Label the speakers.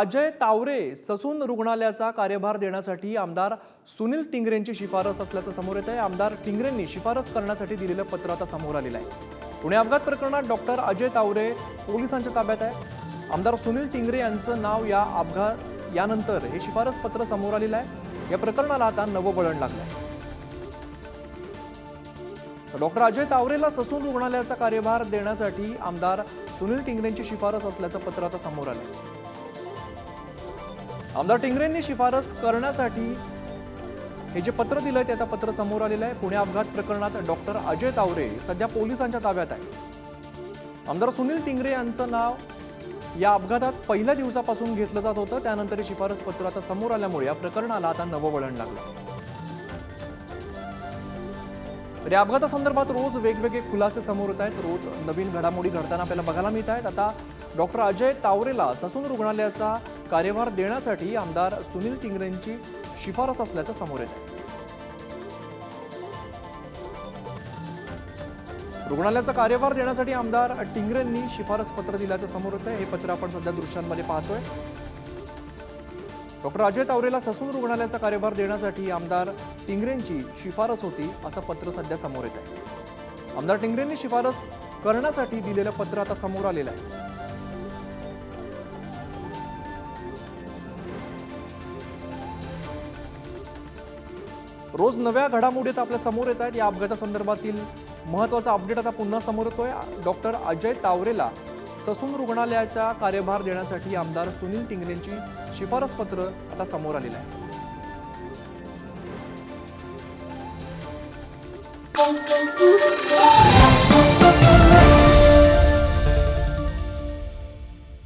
Speaker 1: Ajay Taware Sassoon रुग्णालयाचा कार्यभार देण्यासाठी आमदार सुनील टिंगरेंची शिफारस असल्याचं समोर येत आहे आमदार टिंगरेंनी शिफारस करण्यासाठी दिलेलं पत्र आता समोर आलेलं आहे. पुणे अपघात प्रकरणात डॉक्टर अजय तावरे पोलिसांच्या ताब्यात आहे. आमदार सुनील टिंगरे यांचं नाव या अपघात यानंतर हे शिफारस पत्र समोर आलेलं आहे. या प्रकरणाला आता नवं वळण लागलं आहे डॉक्टर अजय तावरेला ससून रुग्णालयाचा कार्यभार देण्यासाठी आमदार सुनील टिंगरेंची शिफारस असल्याचं पत्र आता समोर आलं आमदार टिंगरेंनी शिफारस करण्यासाठी हे जे पत्र दिलंय ते आता पत्र समोर आलेलं आहे. पुणे अपघात प्रकरणात डॉक्टर अजय तावरे सध्या पोलिसांच्या ताब्यात आहे. आमदार सुनील टिंगरे यांचं नाव या अपघातात पहिल्या दिवसापासून घेतलं जात होतं. त्यानंतर हे शिफारस पत्र आता समोर आल्यामुळे या प्रकरणाला आता नवं वळण लागलं. तर या अपघातासंदर्भात रोज वेगवेगळे खुलासे समोर येत आहेत. रोज नवीन घडामोडी घडताना आपल्याला बघायला मिळत आहेत. आता डॉक्टर अजय तावरेला ससून रुग्णालयाचा कार्यभार देण्यासाठी आमदार सुनील टिंगरेंची शिफारस असल्याचं समोर येत आहे रुग्णालयाचा कार्यभार देण्यासाठी आमदार टिंगरेंनी शिफारस पत्र दिल्याचं समोर येतं हे पत्र आपण सध्या दृश्यांमध्ये पाहतोय. डॉक्टर अजय तावरेला ससून रुग्णालयाचा कार्यभार देण्यासाठी आमदार टिंगरेंची शिफारस होती असं पत्र सध्या समोर येत आहे आमदार टिंगरेंनी शिफारस करण्यासाठी दिलेलं पत्र आता समोर आलेलं आहे. रोज नव्या घडामोडीत आपल्यासमोर येत आहेत. या अपघातासंदर्भातील महत्त्वाचा अपडेट आता पुन्हा समोर येतोय. डॉक्टर अजय तावरेला ससून रुग्णालयाचा कार्यभार देण्यासाठी आमदार सुनील टिंगरेंची शिफारस पत्र आता समोर आलेलं आहे.